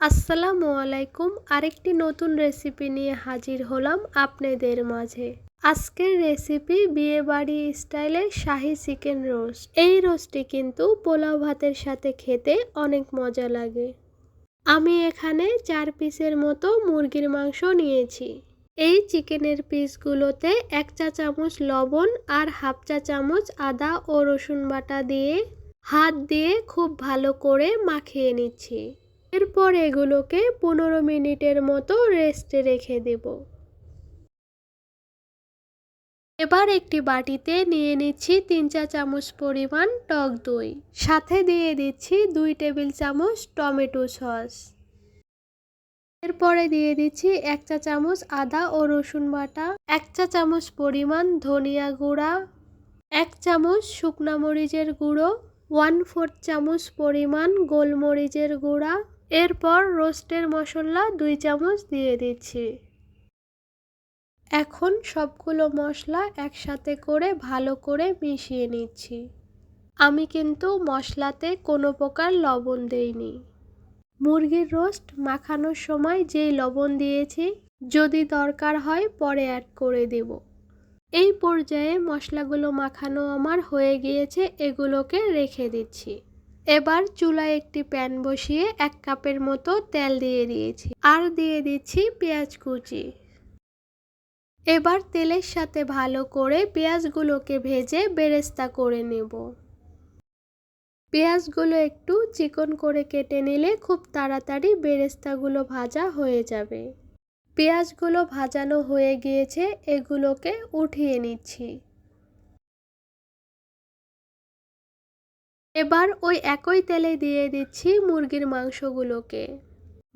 আসসালামু আলাইকুম। আরেকটি নতুন রেসিপি নিয়ে হাজির হলাম আপনাদের মাঝে। আজকের রেসিপি বিয়েবাড়ি স্টাইলের শাহি চিকেন রোস্ট এই রোস্টটি কিন্তু পোলাও ভাতের সাথে খেতে অনেক মজা লাগে। আমি এখানে চার পিসের মতো মুরগির মাংস নিয়েছি। এই চিকেনের পিসগুলোতে এক চা চামচ লবণ আর হাফ চা চামচ আদা ও রসুন বাটা দিয়ে হাত দিয়ে খুব ভালো করে মাখিয়ে নিচ্ছি। এরপর এগুলোকে পনেরো মিনিটের মতো রেস্টে রেখে দেব। এবার একটি বাটিতে নিয়ে নিচ্ছি তিন চা চামচ পরিমাণ টক দই। সাথে দিয়ে দিচ্ছি দুই টেবিল চামচ টমেটো সস। এরপরে দিয়ে দিচ্ছি এক চা চামচ আদা ও রসুন বাটা, এক চা চামচ পরিমাণ ধনিয়া গুঁড়া, এক চামচ শুকনা মরিচের গুঁড়ো ওয়ান ফোর্থ চামচ পরিমাণ গোলমরিচের গুঁড়া এরপর রোস্টের মশলা দুই চামচ দিয়ে দিচ্ছি। এখন সবগুলো মশলা একসাথে করে ভালো করে মিশিয়ে নিচ্ছি। আমি কিন্তু মশলাতে কোনো প্রকার লবণ দেইনি। মুরগির রোস্ট মাখানোর সময় যেই লবণ দিয়েছি, যদি দরকার হয় পরে অ্যাড করে দেব। এই পর্যায়ে মশলাগুলো মাখানো আমার হয়ে গিয়েছে, এগুলোকে রেখে দিচ্ছি। এবার চুলায় একটি প্যান বসিয়ে এক কাপের মতো তেল দিয়ে দিয়েছি। আর দিয়ে দিচ্ছি পেঁয়াজ কুচি। এবার তেলের সাথে ভালো করে পেঁয়াজগুলোকে ভেজে বেরেস্তা করে নেব। পেঁয়াজগুলো একটু চিকন করে কেটে নিলে খুব তাড়াতাড়ি বেরেস্তাগুলো ভাজা হয়ে যাবে। পেঁয়াজগুলো ভাজানো হয়ে গিয়েছে, এগুলোকে উঠিয়ে নিচ্ছি। এবার ওই একই তেলে দিয়ে দিচ্ছি মুরগির মাংসগুলোকে।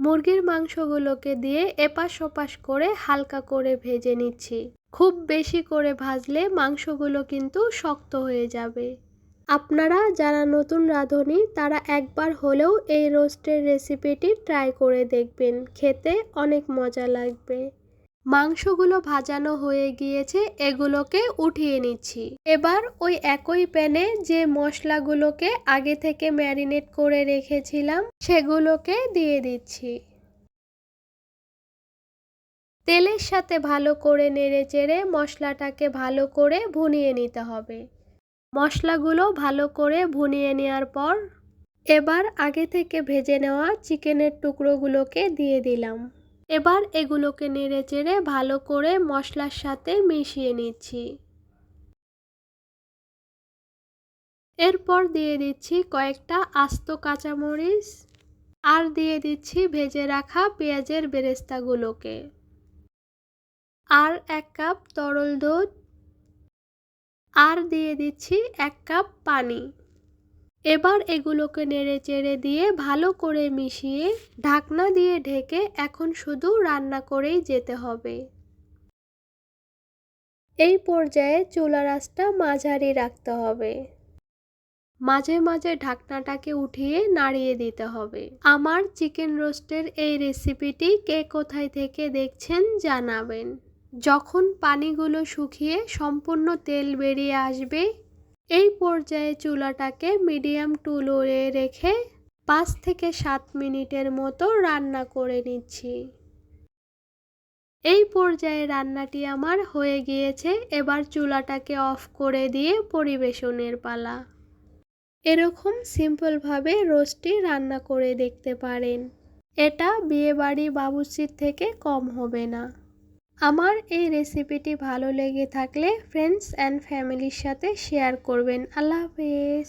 মুরগির মাংসগুলোকে দিয়ে এপাশ ওপাশ করে হালকা করে ভেজে নিচ্ছি। খুব বেশি করে ভাজলে মাংসগুলো কিন্তু শক্ত হয়ে যাবে। আপনারা যারা নতুন রাঁধুনি, তারা একবার হলেও এই রোস্টের রেসিপিটি ট্রাই করে দেখবেন। খেতে অনেক মজা লাগবে। মাংসগুলো ভাজানো হয়ে গিয়েছে, এগুলোকে উঠিয়ে নিচ্ছি। এবার ওই একই প্যানে যে মশলাগুলোকে আগে থেকে ম্যারিনেট করে রেখেছিলাম, সেগুলোকে দিয়ে দিচ্ছি। তেলের সাথে ভালো করে নেড়ে চেড়ে মশলাটাকে ভালো করে ভুনিয়ে নিতে হবে। মশলাগুলো ভালো করে ভুনিয়ে নেওয়ার পর, এবার আগে থেকে ভেজে নেওয়া চিকেনের টুকরোগুলোকে দিয়ে দিলাম। এবার এগুলোকে নেড়ে চেড়ে ভালো করে মশলার সাথে মিশিয়ে নিচ্ছি। এরপর দিয়ে দিচ্ছি কয়েকটা আস্ত কাঁচামরিচ আর দিয়ে দিচ্ছি ভেজে রাখা পেঁয়াজের বেরেস্তাগুলোকে। আর এক কাপ তরল দুধ আর দিয়ে দিচ্ছি এক কাপ পানি। এবার এগুলোকে নেড়ে চেড়ে দিয়ে ভালো করে মিশিয়ে ঢাকনা দিয়ে ঢেকে এখন শুধু রান্না করেই যেতে হবে। এই পর্যায়ে চুলা রাসটা মাঝারি রাখতে হবে। মাঝে মাঝে ঢাকনাটাকে উঠিয়ে নাড়িয়ে দিতে হবে। আমার চিকেন রোস্টের এই রেসিপিটি কে কোথায় থেকে দেখছেন জানাবেন। যখন পানিগুলো শুকিয়ে সম্পূর্ণ তেল বেরিয়ে আসবে এই পর্যায়ে চুলাটাকে মিডিয়াম টু লোয়ে রেখে পাঁচ থেকে সাত মিনিটের মতো রান্না করে নিচ্ছি। এই পর্যায়ে রান্নাটি আমার হয়ে গিয়েছে, এবার চুলাটাকে অফ করে দিয়ে পরিবেশনের পালা। এরকম সিম্পলভাবে রোস্টটি রান্না করে দেখতে পারেন। এটা বিয়েবাড়ি বাবুর্চির থেকে কম হবে না। আমার এই রেসিপিটি ভালো লেগে থাকলে ফ্রেন্ডস অ্যান্ড ফ্যামিলির সাথে শেয়ার করবেন। আল্লাহ হাফেজ।